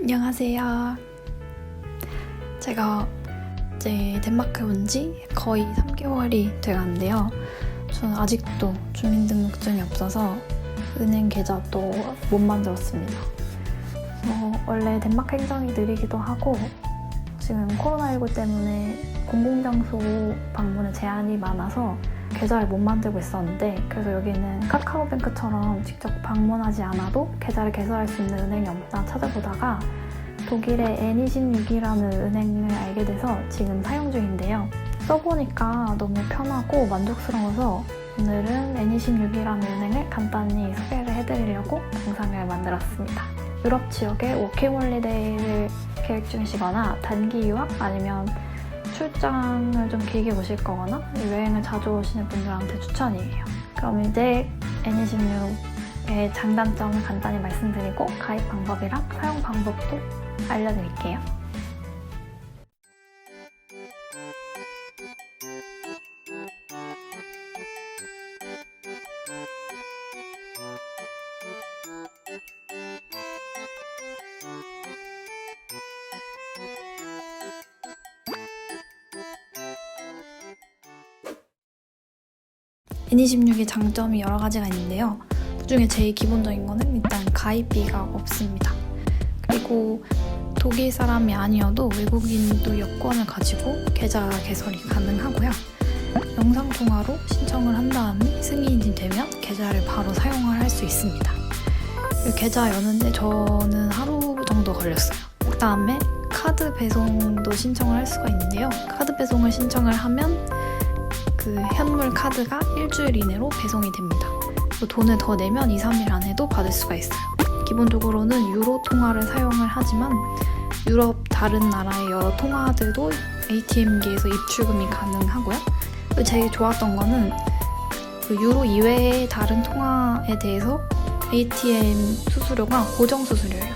안녕하세요. 제가 이제 덴마크에 온지 거의 3개월이 돼가는데요. 저는 아직도 주민등록증이 없어서 은행 계좌도 못 만들었습니다. 어, 원래 덴마크 행정이 느리기도 하고 지금 코로나19 때문에 공공장소 방문에 제한이 많아서 계좌를 못 만들고 있었는데 그래서 여기는 카카오뱅크처럼 직접 방문하지 않아도 계좌를 개설할 수 있는 은행이 없나 찾아보다가 독일의 N26이라는 은행을 알게 돼서 지금 사용 중인데요. 써보니까 너무 편하고 만족스러워서 오늘은 N26이라는 은행을 간단히 소개를 해드리려고 영상을 만들었습니다. 유럽 지역에 워킹홀리데이를 계획 중이시거나 단기 유학 아니면 출장을 좀 길게 오실 거거나 여행을 자주 오시는 분들한테 추천이에요. 그럼 이제 N26의 장단점을 간단히 말씀드리고 가입 방법이랑 사용 방법도 알려드릴게요. N26의 장점이 여러 가지가 있는데요. 그 중에 제일 기본적인 거는 일단 가입비가 없습니다. 그리고 독일 사람이 아니어도 외국인도 여권을 가지고 계좌 개설이 가능하고요. 영상 통화로 신청을 한 다음에 승인이 되면 계좌를 바로 사용을 할 수 있습니다. 이 계좌 여는데 저는 하루 정도 걸렸어요. 그 다음에 카드 배송도 신청을 할 수가 있는데요. 카드 배송을 신청을 하면 그 현물 카드가 일주일 이내로 배송이 됩니다. 돈을 더 내면 2, 3일 안에도 받을 수가 있어요. 기본적으로는 유로 통화를 사용을 하지만 유럽 다른 나라의 여러 통화들도 ATM기에서 입출금이 가능하고요. 제일 좋았던 거는 그 유로 이외의 다른 통화에 대해서 ATM 수수료가 고정 수수료예요.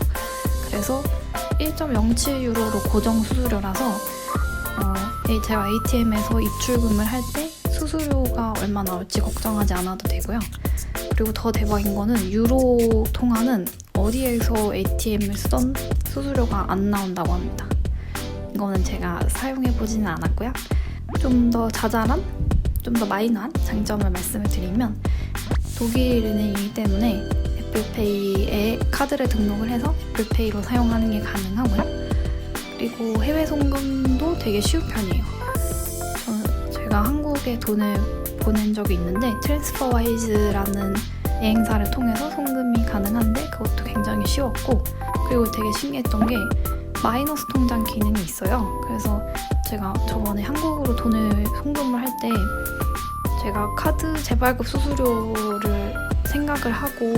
그래서 1.07유로로 고정 수수료라서 어, 제가 ATM에서 입출금을 할 때 수수료가 얼마 나올지 걱정하지 않아도 되고요. 그리고 더 대박인 거는 유로 통화는 어디에서 ATM을 쓰던 수수료가 안 나온다고 합니다. 이거는 제가 사용해 보지는 않았고요. 좀 더 자잘한, 좀 더 마이너한 장점을 말씀을 드리면 독일 은행이기 때문에 애플페이에 카드를 등록을 해서 애플페이로 사용하는 게 가능하고요. 그리고 해외 송금도 되게 쉬운 편이에요. 한국에 돈을 보낸 적이 있는데 트랜스퍼와이즈라는 여행사를 통해서 송금이 가능한데 그것도 굉장히 쉬웠고 그리고 되게 신기했던 게 마이너스 통장 기능이 있어요. 그래서 제가 저번에 한국으로 돈을 송금을 할 때 제가 카드 재발급 수수료를 생각을 하고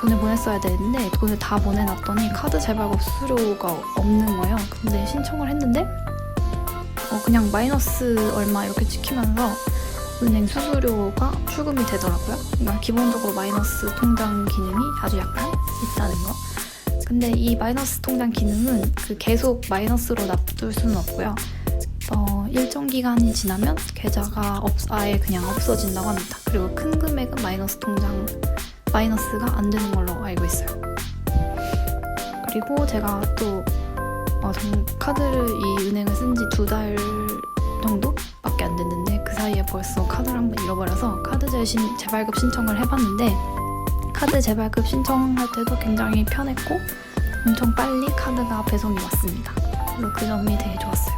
돈을 보냈어야 되는데 돈을 다 보내놨더니 카드 재발급 수수료가 없는 거예요. 근데 신청을 했는데 어, 그냥 마이너스 얼마 이렇게 찍히면서 은행 수수료가 출금이 되더라고요. 그러니까 기본적으로 마이너스 통장 기능이 아주 약간 있다는 거. 근데 이 마이너스 통장 기능은 그 계속 마이너스로 놔둘 수는 없고요. 어, 일정 기간이 지나면 계좌가 없, 아예 그냥 없어진다고 합니다. 그리고 큰 금액은 마이너스 통장 마이너스가 안 되는 걸로 알고 있어요. 그리고 제가 또 어, 전 카드를 이 은행을 쓴 지 두 달 정도밖에 안 됐는데 그 사이에 벌써 카드를 한 번 잃어버려서 카드 재신, 재발급 신청을 해봤는데 카드 재발급 신청할 때도 굉장히 편했고 엄청 빨리 카드가 배송이 왔습니다. 그리고 그 점이 되게 좋았어요.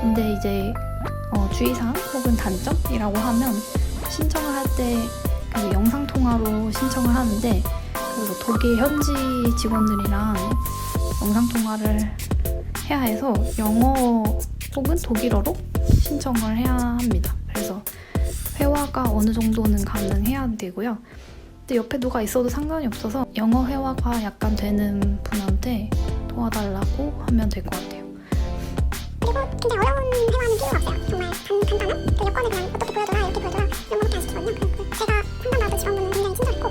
근데 이제 어, 주의사항 혹은 단점이라고 하면 신청을 할때그 영상 통화로 신청을 하는데 그래서 독일 현지 직원들이랑 영상 통화를 해야 해서 영어 혹은 독일어로 신청을 해야 합니다. 그래서 회화가 어느 정도는 가능해야 되고요. 근데 옆에 누가 있어도 상관이 없어서 영어 회화가 약간 되는 분한테 도와달라고 하면 될 것 같아요. 그리고 근데 어려운 회화는 필요가 없어요. 정말 간, 간단한 그 여권을 그냥 어떻게 보여줘라 이렇게 보여줘라 이런 거밖에 안 시키거든요. 제가 판단나도 직원분은 굉장히 친절했고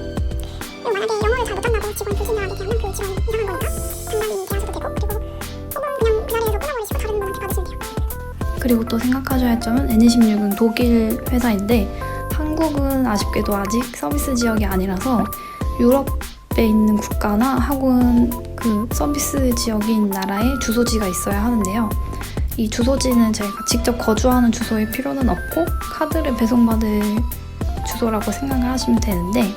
만약에 영어를 잘 못한다고 직원 불신나게 대하면 그 직원 그리고 또 생각하셔야 할 점은 N26은 독일 회사인데 한국은 아쉽게도 아직 서비스 지역이 아니라서 유럽 있는 국가나 학원 그 서비스 지역인 나라에 주소지가 있어야 하는데요. 이 주소지는 저희가 직접 거주하는 주소일 필요는 없고 카드를 배송받을 주소라고 생각을 하시면 되는데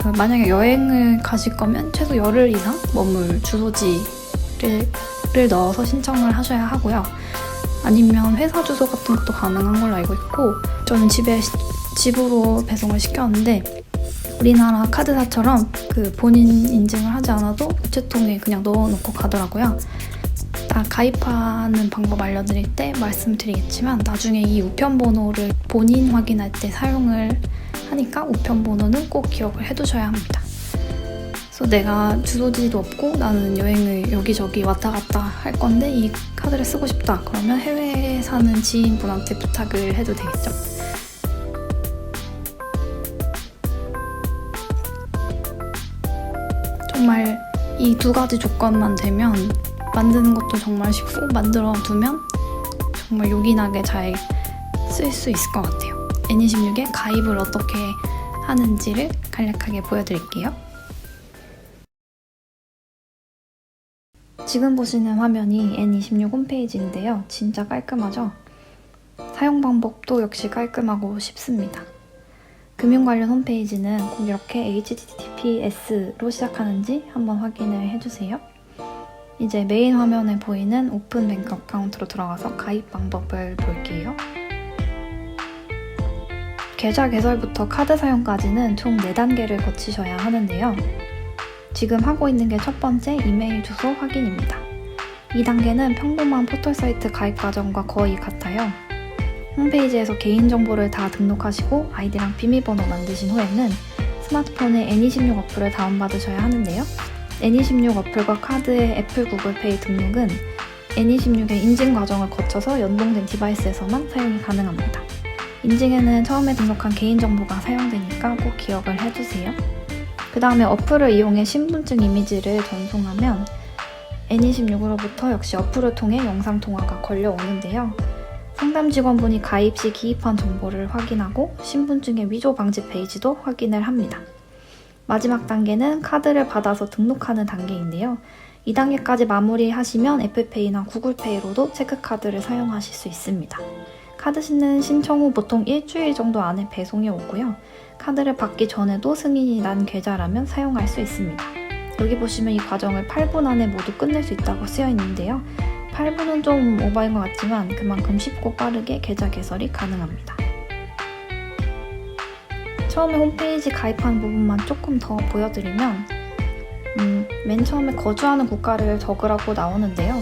저 만약에 여행을 가실 거면 최소 열흘 이상 머물 주소지를 를 넣어서 신청을 하셔야 하고요. 아니면 회사 주소 같은 것도 가능한 걸로 알고 있고 저는 집에 시- 집으로 배송을 시켰는데 우리나라 카드사처럼 그 본인 인증을 하지 않아도 우체통에 그냥 넣어놓고 가더라고요. 다 가입하는 방법 알려드릴 때 말씀드리겠지만 나중에 이 우편번호를 본인 확인할 때 사용을 하니까 우편번호는 꼭 기억을 해두셔야 합니다. 그래서 내가 주소지도 없고 나는 여행을 여기저기 왔다 갔다 할 건데 이 카드를 쓰고 싶다. 그러면 해외에 사는 지인분한테 부탁을 해도 되겠죠. 정말 이 두 가지 조건만 되면 만드는 것도 정말 쉽고 만들어 두면 정말 요긴하게 잘 쓸 수 있을 것 같아요. N26에 가입을 어떻게 하는지를 간략하게 보여드릴게요. 지금 보시는 화면이 N26 홈페이지인데요. 진짜 깔끔하죠? 사용 방법도 역시 깔끔하고 쉽습니다. 금융 관련 홈페이지는 꼭 이렇게 HTTPS로 시작하는지 한번 확인을 해주세요. 이제 메인 화면에 보이는 오픈 뱅크 어카운트로 들어가서 가입 방법을 볼게요. 계좌 개설부터 카드 사용까지는 총 4단계를 거치셔야 하는데요. 지금 하고 있는 게 첫 번째 이메일 주소 확인입니다. 이 단계는 평범한 포털사이트 가입 과정과 거의 같아요. 홈페이지에서 개인정보를 다 등록하시고 아이디랑 비밀번호 만드신 후에는 스마트폰에 N26 어플을 다운받으셔야 하는데요. N26 어플과 카드의 애플 구글페이 등록은 N26의 인증 과정을 거쳐서 연동된 디바이스에서만 사용이 가능합니다. 인증에는 처음에 등록한 개인정보가 사용되니까 꼭 기억을 해주세요. 그 다음에 어플을 이용해 신분증 이미지를 전송하면 N26으로부터 역시 어플을 통해 영상 통화가 걸려오는데요. 상담 직원분이 가입 시 기입한 정보를 확인하고 신분증의 위조 방지 페이지도 확인을 합니다. 마지막 단계는 카드를 받아서 등록하는 단계인데요. 이 단계까지 마무리하시면 애플페이나 구글페이로도 체크카드를 사용하실 수 있습니다. 카드 신는 신청 후 보통 일주일 정도 안에 배송이 오고요. 카드를 받기 전에도 승인이 난 계좌라면 사용할 수 있습니다. 여기 보시면 이 과정을 8분 안에 모두 끝낼 수 있다고 쓰여 있는데요. 8분은 좀 오버인 것 같지만 그만큼 쉽고 빠르게 계좌 개설이 가능합니다. 처음에 홈페이지 가입하는 부분만 조금 더 보여드리면 음, 맨 처음에 거주하는 국가를 적으라고 나오는데요.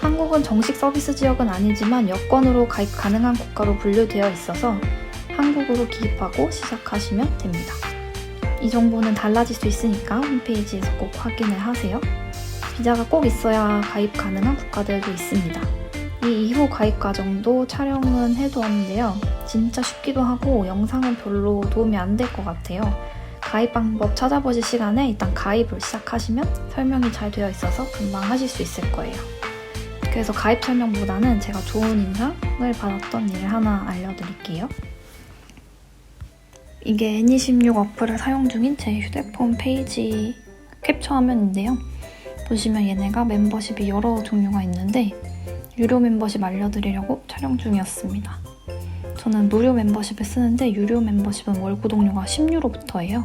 한국은 정식 서비스 지역은 아니지만 여권으로 가입 가능한 국가로 분류되어 있어서 한국으로 기입하고 시작하시면 됩니다. 이 정보는 달라질 수 있으니까 홈페이지에서 꼭 확인을 하세요. 비자가 꼭 있어야 가입 가능한 국가들도 있습니다. 이 이후 가입 과정도 촬영은 해두었는데요. 진짜 쉽기도 하고 영상은 별로 도움이 안 될 것 같아요. 가입 방법 찾아보실 시간에 일단 가입을 시작하시면 설명이 잘 되어 있어서 금방 하실 수 있을 거예요. 그래서 가입 설명보다는 제가 좋은 인상을 받았던 일을 하나 알려드릴게요. 이게 N26 어플을 사용 중인 제 휴대폰 페이지 캡처 화면인데요. 보시면 얘네가 멤버십이 여러 종류가 있는데 유료 멤버십 알려드리려고 촬영 중이었습니다. 저는 무료 멤버십을 쓰는데 유료 멤버십은 월 구독료가 10유로부터예요.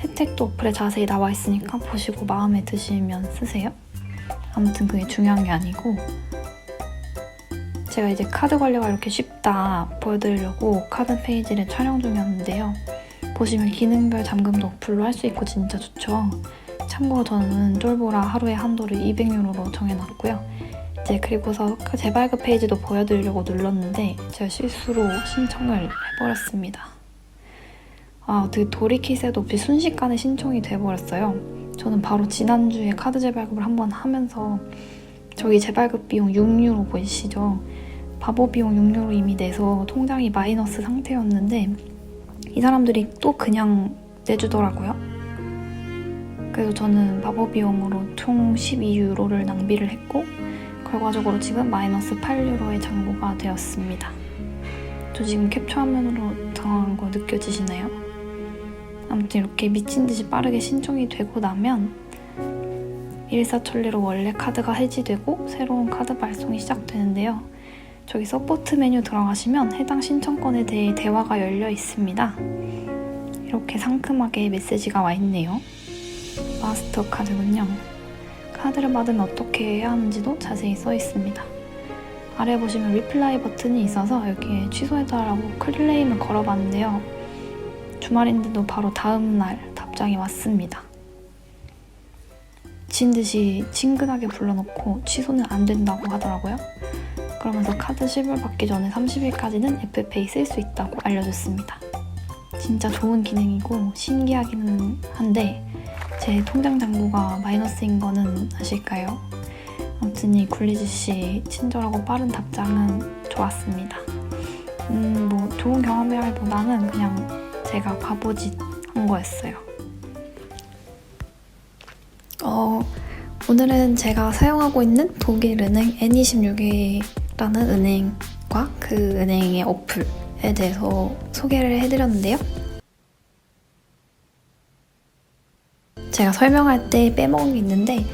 혜택도 어플에 자세히 나와 있으니까 보시고 마음에 드시면 쓰세요. 아무튼 그게 중요한 게 아니고 제가 이제 카드 관리가 이렇게 쉽다 보여드리려고 카드 페이지를 촬영 중이었는데요. 보시면 기능별 잠금도 어플로 할 수 있고 진짜 좋죠. 참고로 저는 쫄보라 하루에 한도를 200유로로 정해놨고요. 이제 그리고서 그 재발급 페이지도 보여드리려고 눌렀는데 제가 실수로 신청을 해버렸습니다. 아 어떻게 돌이킬 새도 없이 순식간에 신청이 돼버렸어요. 저는 바로 지난주에 카드 재발급을 한번 하면서 저기 재발급 비용 6유로 보이시죠? 바보 비용 6유로 이미 내서 통장이 마이너스 상태였는데 이 사람들이 또 그냥 내주더라고요. 그래서 저는 바보 비용으로 총 12유로를 낭비를 했고 결과적으로 지금 마이너스 8유로의 장고가 되었습니다. 저 지금 캡처 화면으로 당황한 거 느껴지시나요? 아무튼 이렇게 미친 듯이 빠르게 신청이 되고 나면 일사천리로 원래 카드가 해지되고 새로운 카드 발송이 시작되는데요. 저기 서포트 메뉴 들어가시면 해당 신청건에 대해 대화가 열려 있습니다. 이렇게 상큼하게 메시지가 와 있네요. 마스터 카드군요. 카드를 받으면 어떻게 해야 하는지도 자세히 써 있습니다. 아래 보시면 리플라이 버튼이 있어서 여기에 취소해달라고 클레임을 걸어봤는데요. 주말인데도 바로 다음 날 답장이 왔습니다. 미친 듯이 친근하게 불러놓고 취소는 안 된다고 하더라고요. 그러면서 카드 실물 받기 전에 30일까지는 애플페이 쓸 수 있다고 알려줬습니다. 진짜 좋은 기능이고 신기하기는 한데 제 통장 잔고가 마이너스인 거는 아실까요? 아무튼 이 굴리지 씨 친절하고 빠른 답장은 좋았습니다. 음, 뭐 좋은 경험이라기보다는 그냥 제가 바보짓 한 거였어요. 어, 오늘은 제가 사용하고 있는 독일 은행 N26이 라는 은행과 그 은행의 어플에 대해서 소개를 해드렸는데요. 제가 설명할 때 빼먹은 게 있는데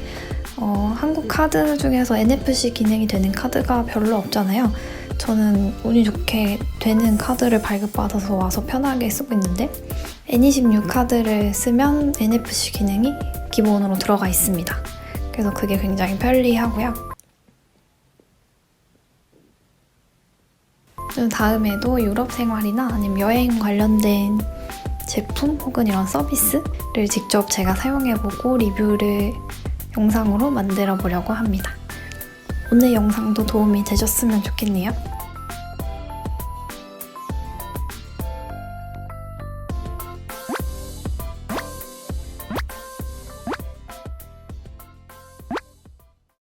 어, 한국 카드 중에서 NFC 기능이 되는 카드가 별로 없잖아요. 저는 운이 좋게 되는 카드를 발급받아서 와서 편하게 쓰고 있는데 N26 카드를 쓰면 NFC 기능이 기본으로 들어가 있습니다. 그래서 그게 굉장히 편리하고요. 좀 다음에도 유럽 생활이나 아니면 여행 관련된 제품 혹은 이런 서비스를 직접 제가 사용해보고 리뷰를 영상으로 만들어 보려고 합니다. 오늘 영상도 도움이 되셨으면 좋겠네요.